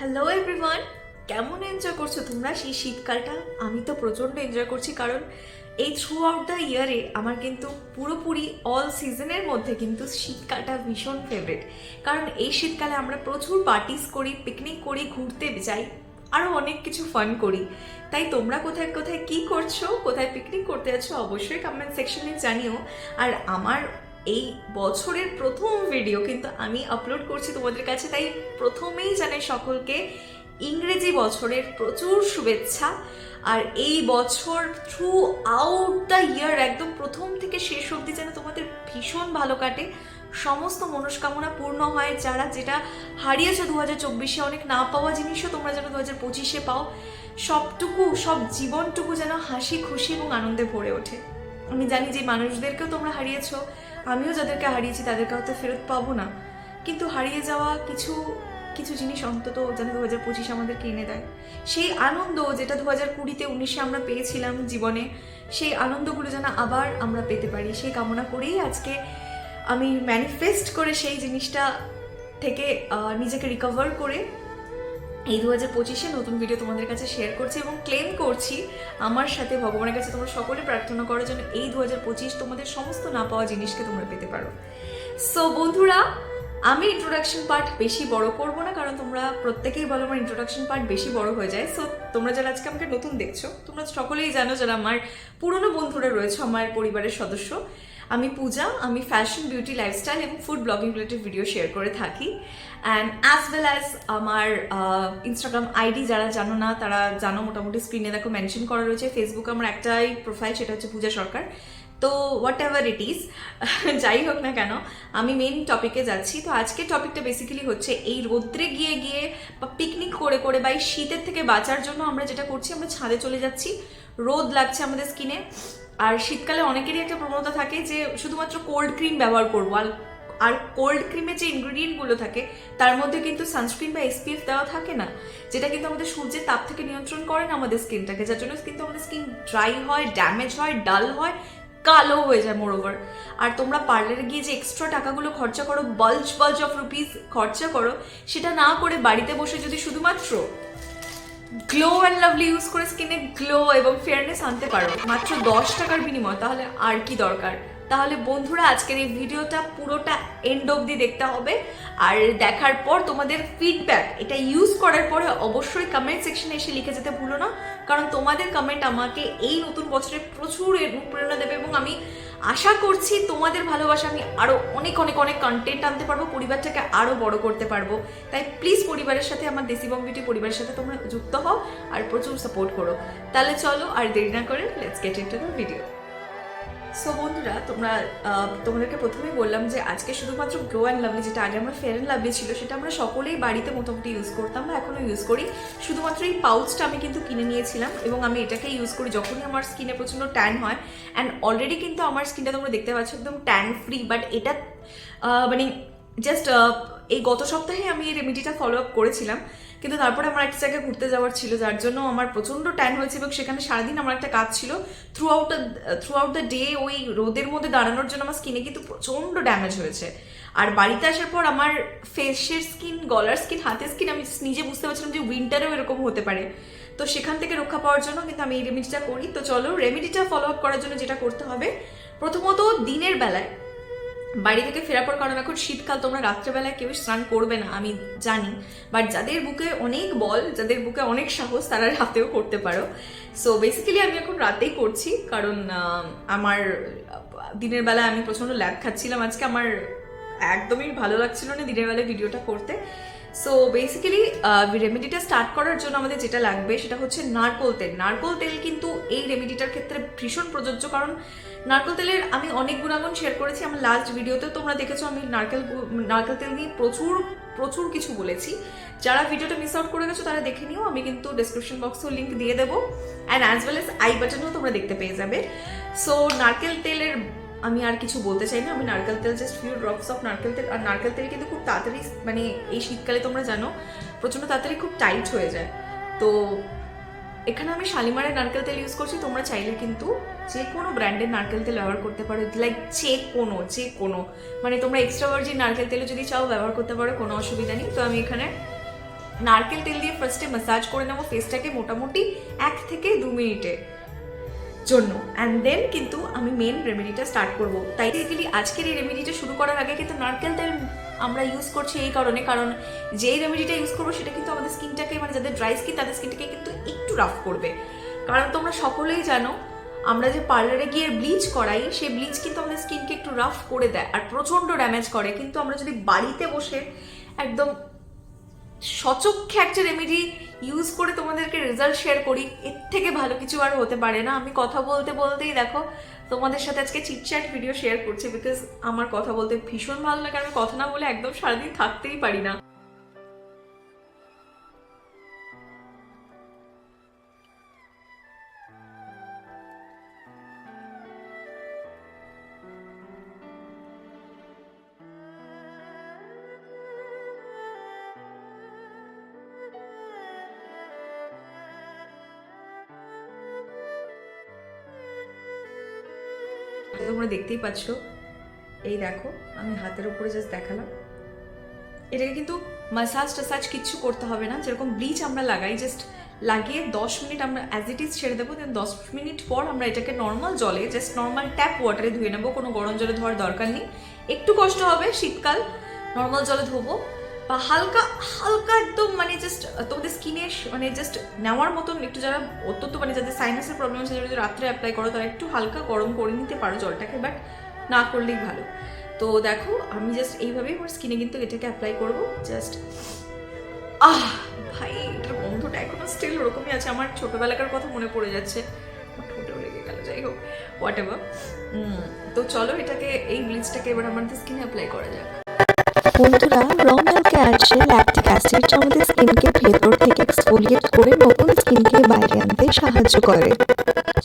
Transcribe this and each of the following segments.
Hello everyone কেমন enjoy করছ তোমরা সেই শীতকালটা? আমি তো প্রচণ্ড এনজয় করছি কারণ এই থ্রু আউট দ্য ইয়ারে আমার কিন্তু পুরোপুরি অল সিজনের মধ্যে কিন্তু শীতকালটা ভীষণ ফেভারিট কারণ এই শীতকালে আমরা প্রচুর পার্টিস করি পিকনিক করি, ঘুরতে যাই আরও অনেক কিছু ফান করি। তাই তোমরা কোথায় কোথায় কি করছ, কোথায় পিকনিক করতে যাচ্ছ, অবশ্যই কমেন্ট সেকশনে জানিও। আর আমার এই বছরের প্রথম ভিডিও কিন্তু আমি আপলোড করছি তোমাদের কাছে। তাই প্রথমেই জানাই সকলকে, ইংরেজি বছরের প্রচুর শুভেচ্ছা। আর এই বছর থ্রু আউট দ্য ইয়ার একদম প্রথম থেকে শেষ অবধি যেন তোমাদের ভীষণ ভালো কাটে। সমস্ত মনস্কামনা পূর্ণ হয় যারা, যেটা হারিয়েছো দু হাজার চব্বিশে, অনেক না পাওয়া জিনিসও তোমরা যেন দু হাজার পঁচিশে পাও। সবটুকু, সব জীবনটুকু যেন হাসি, খুশি এবং আনন্দে ভরে ওঠে। আমি জানি যে মানুষদেরকেও তোমরা হারিয়েছো, আমিও যাদেরকে হারিয়েছি তাদেরকে হয়তো ফেরত পাবো না। কিন্তু হারিয়ে যাওয়া কিছু কিছু জিনিস অন্তত যেন দু হাজার পঁচিশে আমাদেরকে এনে দেয়। সেই আনন্দ যেটা দু হাজার কুড়িতে, উনিশে আমরা পেয়েছিলাম জীবনে, সেই আনন্দগুলো যেন আবার আমরা পেতে পারি। সেই কামনা করেই আজকে আমি ম্যানিফেস্ট করে সেই জিনিসটা থেকে নিজেকে রিকভার করে এই দু হাজার পঁচিশে নতুন ভিডিও তোমাদের কাছে শেয়ার করছি এবং ক্লেম করছি আমার সাথে, ভগবানের কাছে তোমরা সকলে প্রার্থনা করো যেন এই দু হাজার পঁচিশ তোমাদের সমস্ত না পাওয়া জিনিসকে তোমরা পেতে পারো। সো বন্ধুরা, আমি ইন্ট্রোডাকশন পার্ট বেশি বড় করব না, কারণ তোমরা প্রত্যেকেই বলো আমার ইন্ট্রোডাকশন পার্ট বেশি বড় হয়ে যায়। সো তোমরা যারা আজকে আমাকে নতুন দেখছ, তোমরা সকলেই জানো যারা আমার পুরনো বন্ধুরা রয়েছে, আমার পরিবারের সদস্য। আমি পূজা, আমি ফ্যাশন বিউটি লাইফস্টাইল এবং food blogging related video share করে থাকি। অ্যান্ড অ্যাজ ওয়েল অ্যাজ আমার ইনস্টাগ্রাম আইডি যারা জানো না, তারা জানো মোটামুটি স্ক্রিনে দেখো মেনশন করা রয়েছে। ফেসবুকে আমার একটাই প্রোফাইল সেটা হচ্ছে পূজা সরকার। তো হোয়াট এভার ইট ইজ যাই হোক না কেন, আমি মেন টপিকে যাচ্ছি। তো আজকে টপিকটা বেসিক্যালি হচ্ছে এই রোদ্রে গিয়ে গিয়ে বা পিকনিক করে করে বা এই শীতের থেকে বাঁচার জন্য আমরা যেটা করছি, আমরা ছাদে চলে যাচ্ছি। রোদ লাগছে আমাদের স্কিনে আর শীতকালে অনেকেরই একটা প্রবণতা থাকে যে শুধুমাত্র কোল্ড ক্রিম ব্যবহার করব। আর আর কোল্ড ক্রিমের যে ইনগ্রিডিয়েন্টগুলো থাকে, তার মধ্যে কিন্তু সানস্ক্রিন বা এসপিএফ দেওয়া থাকে না, যেটা কিন্তু আমাদের সূর্যের তাপ থেকে নিয়ন্ত্রণ করে না আমাদের স্কিনটাকে, যার জন্য কিন্তু আমাদের স্কিন ড্রাই হয় ড্যামেজ হয় ডাল হয়, কালো হয়ে যায় মোরওভার আর তোমরা পার্লারে গিয়ে যে এক্সট্রা টাকাগুলো খরচা করো বাল্জ বাল্জ অফ রুপিস খরচা করো, সেটা না করে বাড়িতে বসে যদি শুধুমাত্র গ্লো অ্যান্ড লাভলি ইউজ করে স্কিনে গ্লো এবং ফেয়ারনেস আনতে পারো। মাত্র দশ টাকার বিনিময়, তাহলে আর কি দরকার? তাহলে বন্ধুরা, আজকের এই ভিডিওটা পুরোটা এন্ড অবধি দেখতে হবে। আর দেখার পর তোমাদের ফিডব্যাক এটা ইউজ করার পরে অবশ্যই কমেন্ট সেকশনে এসে লিখে যেতে ভুলো না। কারণ তোমাদের কমেন্ট আমাকে এই নতুন বছরে প্রচুর অনুপ্রেরণা দেবে এবং আমি আশা করছি তোমাদের ভালোবাসা আমি আরও অনেক অনেক অনেক কন্টেন্ট আনতে পারব, পরিবারটাকে আরও বড় করতে পারব। তাই প্লিজ পরিবারের সাথে, আমার দেশি বিউটি পরিবারের সাথে তোমরা যুক্ত হও আর প্রচুর সাপোর্ট করো। তাহলে চলো আর দেরি না করে let's get into the video so বন্ধুরা, তোমরা তোমাদেরকে প্রথমেই বললাম যে আজকে শুধুমাত্র গ্লো অ্যান্ড লাভলি যেটা আগে আমরা ফেয়ার অ্যান্ড লাভলি ছিল, সেটা আমরা সকলেই বাড়িতে মোটামুটি ইউজ করতাম বা এখনও ইউজ করি। শুধুমাত্র এই পাউচটা আমি কিন্তু কিনে নিয়েছিলাম এবং আমি এটাকে ইউজ করি যখনই আমার স্কিনে প্রচণ্ড ট্যান হয়। অ্যান্ড অলরেডি কিন্তু আমার স্কিনটা তোমরা দেখতে পাচ্ছ একদম ট্যান ফ্রি বাট এটা মানে জাস্ট এই গত সপ্তাহে আমি এই রেমিডিটা ফলো আপ করেছিলাম, কিন্তু তারপরে আমার একটা জায়গায় ঘুরতে যাওয়ার ছিল, যার জন্য আমার প্রচণ্ড ট্যান হয়েছে এবং সেখানে সারাদিন আমার একটা কাজ ছিল throughout throughout the day ওই রোদের মধ্যে দাঁড়ানোর জন্য আমার স্কিনে কিন্তু প্রচণ্ড ড্যামেজ হয়েছে। আর বাড়িতে আসার পর আমার ফেসের স্কিন গলার স্কিন হাতের স্কিন আমি নিজে বুঝতে পারছিলাম যে উইন্টারেও এরকম হতে পারে। তো সেখান থেকে রক্ষা পাওয়ার জন্য কিন্তু আমি এই রেমিডিটা করি। তো চলো রেমিডিটা ফলো আপ করার জন্য যেটা করতে হবে, প্রথমত দিনের বেলায় বাড়ি থেকে ফেরার পর কারণ এখন শীতকাল, তোমরা রাত্রেবেলায় কেউ স্নান করবে না, আমি জানি। বাট যাদের বুকে অনেক বল, যাদের বুকে অনেক সাহস, তারা রাতেও করতে পারো। সো বেসিক্যালি আমি এখন রাতেই করছি, কারণ আমার দিনের বেলায় আমি প্রচণ্ড ল্যাব খাচ্ছিলাম। আজকে আমার একদমই ভালো লাগছিল না দিনের বেলায় ভিডিওটা করতে। সো বেসিক্যালি রেমেডিটা স্টার্ট করার জন্য আমাদের যেটা লাগবে সেটা হচ্ছে নারকোল তেল। নারকোল তেল কিন্তু এই রেমেডিটার ক্ষেত্রে ভীষণ প্রযোজ্য কারণ নারকেল তেলের আমি অনেক গুণাগুণ শেয়ার করেছি। আমার লাস্ট ভিডিওতে তোমরা দেখেছ, আমি নারকেল নারকেল তেল নিয়ে প্রচুর প্রচুর কিছু বলেছি। যারা ভিডিওটা মিস আউট করে গেছো, তারা দেখে নিও। আমি কিন্তু ডিসক্রিপশন বক্সেও লিঙ্ক দিয়ে দেবো। And as well as I বাটনেও তোমরা দেখতে পেয়ে যাবে। সো নারকেল তেলের আমি আর কিছু বলতে চাই না, আমি নারকেল তেল জাস্ট ফিউ ড্রপস অফ নারকেল তেল, আর নারকেল তেল কিন্তু খুব তাড়াতাড়ি মানে এই শীতকালে তোমরা জানো, প্রচণ্ড তাড়াতাড়ি খুব টাইট হয়ে যায়। তো এখানে আমি শালিমারের নারকেল তেল ইউজ করছি, তোমরা চাইলে কিন্তু যে কোনো ব্র্যান্ডের নারকেল তেল ব্যবহার করতে পারো লাইক যে কোনো যে কোনো। মানে তোমরা এক্সট্রা ভার্জিন নারকেল তেলও যদি চাও ব্যবহার করতে পারো, কোনো অসুবিধা নেই। তো আমি এখানে নারকেল তেল দিয়ে ফার্স্টে ম্যাসাজ করে নেব ফেসটাকে মোটামুটি এক থেকে দু মিনিটে। জন্য। অ্যান্ড দেন কিন্তু আমি মেন রেমেডিটা স্টার্ট করব। তাই বেসিক্যালি আজকের এই রেমেডিটা শুরু করার আগে কিন্তু নারকেল তেল আমরা ইউজ করছি এই কারণে। কারণ যেই রেমেডিটা ইউজ করব, সেটা কিন্তু আমাদের স্কিনটাকে মানে যাদের ড্রাই স্কিন তাদের স্কিনটাকে কিন্তু একটু রাফ করবে। কারণ তোমরা সকলেই জানো, আমরা যে পার্লারে গিয়ে ব্লিচ করাই, সেই ব্লিচ কিন্তু আমাদের স্কিনকে একটু রাফ করে দেয়। আর প্রচণ্ড ড্যামেজ করে। কিন্তু আমরা যদি বাড়িতে বসে একদম সচক্ষে একটা রেমেডি ইউজ করে তোমাদেরকে রেজাল্ট শেয়ার করি। এর থেকে ভালো কিছু আর হতে পারে না। আমি কথা বলতে বলতেই দেখো, তোমাদের সাথে আজকে চিটচ্যাট ভিডিও শেয়ার করছি বিকজ আমার কথা বলতে ভীষণ ভালো লাগে। আমি কথা না বলে একদম সারাদিন থাকতেই পারি না। তোমরা দেখতেই পাচ্ছ। এই দেখো, আমি হাতের উপরে জাস্ট দেখালাম। এটাকে কিন্তু মাসাজ টাসাজ কিচ্ছু করতে হবে না। যেরকম ব্লিচ আমরা লাগাই জাস্ট লাগিয়ে দশ মিনিট আমরা অ্যাজ ইট ইজ ছেড়ে দেবো দেন দশ মিনিট পর আমরা এটাকে নর্মাল জলে জাস্ট নর্মাল ট্যাপ ওয়াটারে ধুয়ে নেব। কোনো গরম জলে ধোয়ার দরকার নেই। একটু কষ্ট হবে শীতকাল নর্মাল জলে ধোবো। হালকা হালকা একদম মানে জাস্ট তোমাদের স্কিনে মানে জাস্ট নেওয়ার মতন একটু যারা অত্যন্ত মানে যাদের সাইনাসের প্রবলেম আছে যদি রাত্রে অ্যাপ্লাই করো, তারা একটু হালকা গরম করে নিতে পারো জলটাকে বাট না করলেই ভালো। তো দেখো, আমি জাস্ট এইভাবেই আমার স্কিনে কিন্তু এটাকে অ্যাপ্লাই করব। জাস্ট আহ, ভাই, এটার গন্ধটা এখনও স্টিল ওরকমই আছে। আমার ছোটবেলাকার কথা মনে পড়ে যাচ্ছে। লেগে গেল, যাই হোক হোয়াট এভার তো চলো এটাকে, এই ব্লিচটাকে এবার আমাদের স্কিনে অ্যাপ্লাই করা যাক। বন্ধুরা, রং মিল্কে আসে ল্যাকটিক অ্যাসিড আমাদের স্কিনকে ভেতর থেকে এক্সফোলিয়েট করে নতুন স্কিনকে বাইরে আনতে সাহায্য করে।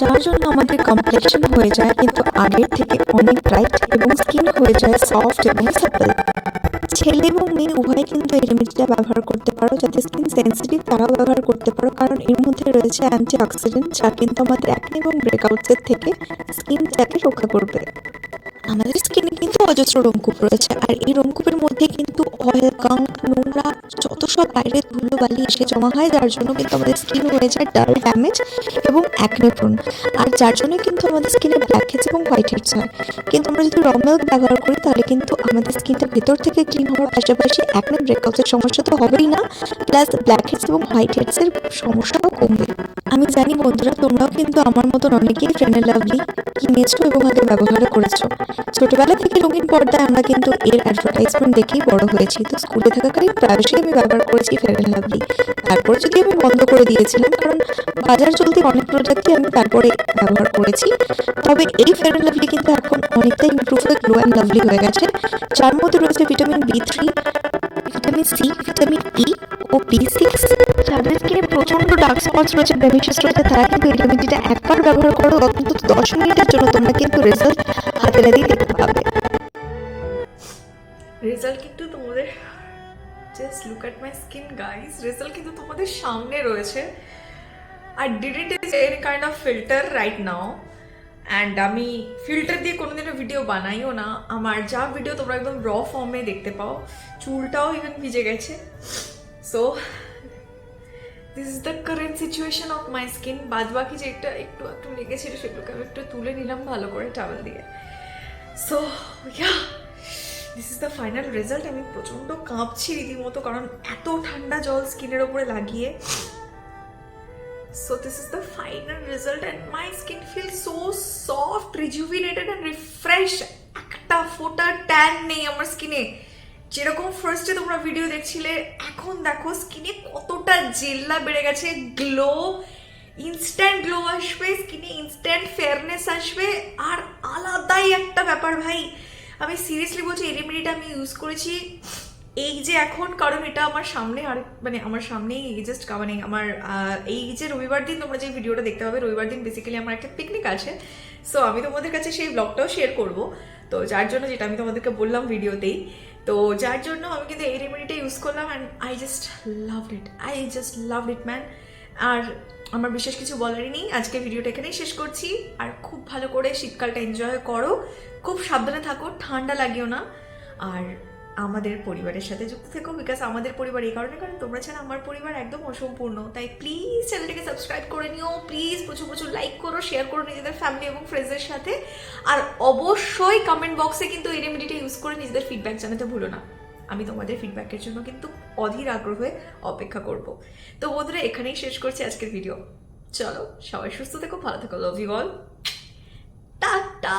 যার জন্য আমাদের কমপ্লেকশন হয়ে যায়, কিন্তু আগের থেকে অনেক ব্রাইট এবং স্কিন হয়ে যায় সফট এবং সাপল ছেলে এবং মেয়ে উভয় কিন্তু এই রেমেডিটা ব্যবহার করতে পারো যাদের স্কিন সেন্সিটিভ তারাও ব্যবহার করতে পারো, কারণ এর মধ্যে রয়েছে অ্যান্টি অক্সিডেন্ট যা কিন্তু আমাদের অ্যাকনে এবং ব্রেকআউটসের থেকে স্কিনটাকে রক্ষা করবে। আমাদের স্কিনে কিন্তু অজস্র রোমকূপ রয়েছে। আর এই রোমকূপের মধ্যে কিন্তু অয়েল গাঙ্ক নোংরা যত সব বাইরে ধুলো বালি এসে জমা হয়, যার জন্য কিন্তু আমাদের স্কিন হয়ে যায় ডাল ড্যামেজ এবং অ্যাকনে প্রোন আর যার জন্য কিন্তু আমাদের স্কিনে ব্ল্যাক হেডস এবং হোয়াইট হেডস হয়। কিন্তু আমরা যদি র মিল্ক ব্যবহার করি, তাহলে কিন্তু আমাদের স্কিনটা ভেতর থেকে ক্লিন হওয়ার পাশাপাশি অ্যাকনে ব্রেকআউটের সমস্যা তো হবেই না। প্লাস ব্ল্যাক হেডস এবং হোয়াইট হেডসের সমস্যাও কমবে। আমি জানি বন্ধুরা, তোমরাও কিন্তু আমার মতন অনেকেই ফ্রেন্ডের লাভলি কিনেছো এবং আগে ব্যবহার করেছ। ছোটবেলা থেকে রঙিন পর্দায় আমরা কিন্তু এর অ্যাডভার্টাইজমেন্ট দেখেই বড় হয়েছি। তো স্কুলে থাকাকালীন প্রায়শই আমি ব্যবহার করেছি ফেয়ার লাভলি তারপরে যদি আমি বন্ধ করে দিয়েছিলাম, কারণ বাজার চলতি অনেক প্রোডাক্টই আমি তারপরে ব্যবহার করেছি। তবে এই ফেয়ার লাভলি কিন্তু এখন অনেকটাই ইমপ্রুভ হয়ে গ্লো অ্যান্ড লাভলি হয়ে গেছে। যার মধ্যে রয়েছে vitamin B three vitamin C vitamin E ও বি সিক্স যাদের স্কিনে প্রচণ্ড ডার্ক স্পটস রয়েছে ব্লেমিশেস রয়েছে তারা কিন্তু এই রেমেডিটা একবার ব্যবহার করো অন্তত দশ মিনিটের জন্য তোমরা কিন্তু রেজাল্ট হাতে নাতেই দেখতে পাবে রেজাল্ট কিন্তু তোমাদের just look at my skin guys result কিন্তু তোমাদের সামনে রয়েছে। I didn't is any kind of filter right now and আমি ফিল্টার দিয়ে কোনোদিনও ভিডিও বানাইও না। আমার যা ভিডিও তোমরা একদম র ফর্মে দেখতে পাও, চুলটাও ইভেন ভিজে গেছে। So this is the current situation of my skin বাদ বাকি যে একটা একটু একটু লেগেছিল সেগুলোকে আমি একটু তুলে নিলাম ভালো করে টাওয়েল দিয়ে। So yeah this is the final result আমি প্রচণ্ড কাঁপছি রীতিমতো, কারণ এত ঠান্ডা জল স্কিনের ওপরে লাগিয়ে। So this is the final result and my skin feel so soft rejuvenated and refresh একটা ফোটা ট্যান নেই আমার স্কিনে যেরকম ফার্স্টে তোমরা ভিডিও দেখছিলে, এখন দেখো স্কিনে কতটা জেল্লা বেড়ে গেছে। গ্লো ইনস্ট্যান্ট গ্লো আসবে স্কিনে ইনস্ট্যান্ট ফেয়ারনেস আসবে। আর আলাদাই একটা ব্যাপার ভাই, আমি সিরিয়াসলি বলছি, এই রেমেডিটা আমি ইউজ করেছি। এই যে এখন, কারণ এটা আমার সামনে আর মানে আমার সামনেই, এই জাস্ট মানে আমার এই যে রবিবার দিন তোমরা যে ভিডিওটা দেখতে পাবে, রবিবার দিন বেসিক্যালি আমার একটা পিকনিক আছে। সো আমি তোমাদের কাছে সেই ব্লগটাও শেয়ার করব। তো যার জন্য যেটা আমি তোমাদেরকে বললাম ভিডিওতেই তো যার জন্য আমি কিন্তু এই রেমেডিটা ইউজ করলাম and I just love it I just love it man আর আমার বিশেষ কিছু বলারই নেই, আজকে ভিডিওটা এখানেই শেষ করছি। আর খুব ভালো করে শীতকালটা এনজয় করো, খুব সাবধানে থাকো, ঠান্ডা লাগিও না। আর আমাদের পরিবারের সাথে যুক্ত থেকো বিকজ আমাদের পরিবার এই কারণে, কারণ তোমরা ছাড়া আমার পরিবার একদম অসম্পূর্ণ। তাই প্লিজ চ্যানেলটাকে সাবস্ক্রাইব করে নিও প্লিজ প্রচুর প্রচুর লাইক করো শেয়ার করো নিজেদের ফ্যামিলি এবং ফ্রেন্ডসদের সাথে। আর অবশ্যই কমেন্ট বক্সে কিন্তু এই রেমেডিটা ইউজ করে নিজেদের ফিডব্যাক জানাতে ভুলো না। আমি তোমাদের ফিডব্যাকের জন্য কিন্তু অধীর আগ্রহে অপেক্ষা করব। তো বন্ধুরা, এখানেই শেষ করছি আজকের ভিডিও চলো, সবাই সুস্থ থেকো, ভালো থেকো লাভ ইউ অল টাটা!